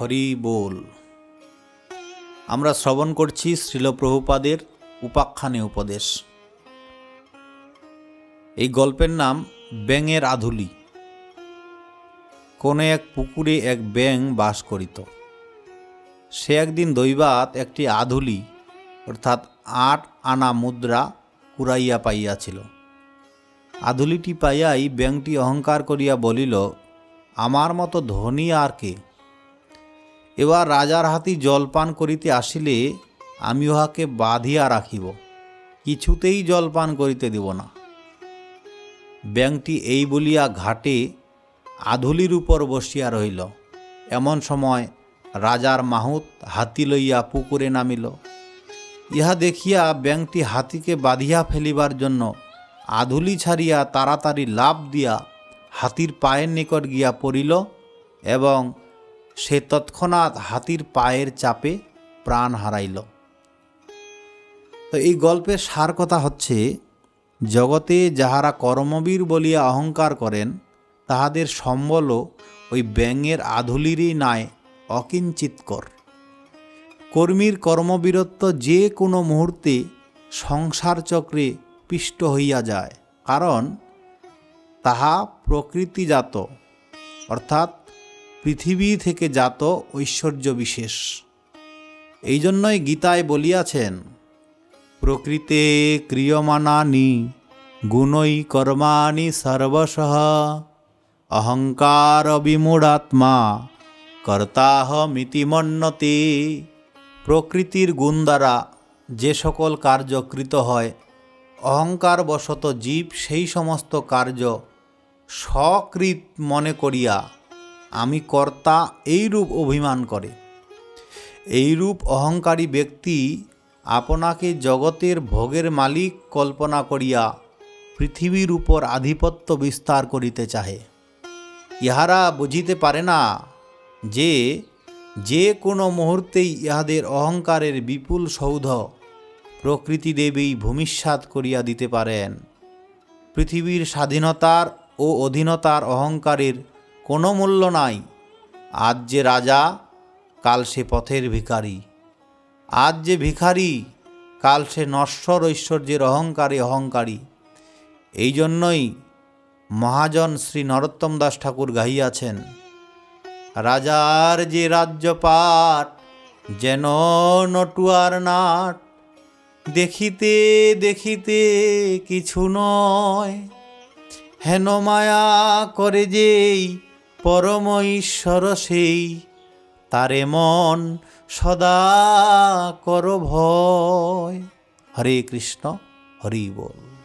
হরি বল আমরা শ্রবণ করছি শ্রীল প্রভুপাদের উপাখ্যানে উপদেশ। এই গল্পের নাম ব্যাঙের আধুলি। কোনো এক পুকুরে এক ব্যাঙ বাস করিত। সে একদিন দৈবাত একটি আধুলি, অর্থাৎ আট আনা মুদ্রা কুড়াইয়া পাইয়াছিল। আধুলিটি পাইয়াই ব্যাংটি অহংকার করিয়া বলিল, আমার মতো ধনী আর কে? এবার রাজার হাতি জলপান করিতে আসিলে আমি উহাকে বাঁধিয়া রাখিব, কিছুতেই জলপান করিতে দিব না। ব্যাংটি এই বলিয়া ঘাটে আধুলির উপর বসিয়া রহিল। এমন সময় রাজার মাহুত হাতি লইয়া পুকুরে নামিল। ইহা দেখিয়া ব্যাংটি হাতিকে বাঁধিয়া ফেলিবার জন্য আধুলি ছাড়িয়া তাড়াতাড়ি লাভ দিয়া হাতির পায়ের নিকট গিয়া পড়িল এবং সে তৎক্ষণাৎ হাতির পায়ের চাপে প্রাণ হারাইল। তো এই গল্পের সার কথা হচ্ছে, জগতে যাহারা কর্মবীর বলিয়া অহংকার করেন, তাহাদের সম্বলও ওই ব্যাঙের আধুলিরই নায় অকিঞ্চিতকর কর্মীর কর্মবীরত্ব যে কোনো মুহূর্তে সংসার চক্রে পিষ্ট হইয়া যায়, কারণ তাহা প্রকৃতিজাত, অর্থাৎ পৃথিবী থেকে জাত ঐশ্বর্য বিশেষ এই জন্যই গীতায় বলিয়াছেন, প্রকৃতে ক্রিয়মানানি গুণই কর্মাণি সর্বশঃ। অহংকার বিমূঢ়াত্মা, কর্তাহমিতি মন্যতে প্রকৃতির গুণ দ্বারা যে সকল কার্য কৃত হয়, অহংকারবশত জীব সেই সমস্ত কার্য সকৃত মনে করিয়া আমি কর্তা এইরূপ অভিমান করে। এইরূপ অহংকারী ব্যক্তি আপনাকে জগতের ভোগের মালিক কল্পনা করিয়া পৃথিবীর উপর আধিপত্য বিস্তার করিতে চাহে। ইহারা বুঝিতে পারে না যে যে কোনো মুহূর্তেই ইহাদের অহংকারের বিপুল সৌধ প্রকৃতি দেবী ভূমিষ্যাত করিয়া দিতে পারেন। পৃথিবীর স্বাধীনতার ও অধীনতার অহংকারের কোনো মূল্য নাই। আজ যে রাজা, কাল সে পথের ভিখারি। আজ যে ভিখারি, কাল সে নশ্বর ঐশ্বর্যের অহংকারে অহংকারী। এই জন্যই মহাজন শ্রী নরোত্তম দাস ঠাকুর গাইয়াছেন রাজার যে রাজ্যপাট, যেন নটুয়ার নাট, দেখিতে দেখিতে কিছু নয়। হেন মায়া করে যেই পরম ঈশ্বর সেই তারে মন সদা কর ভয়। হরে কৃষ্ণ হরি বল।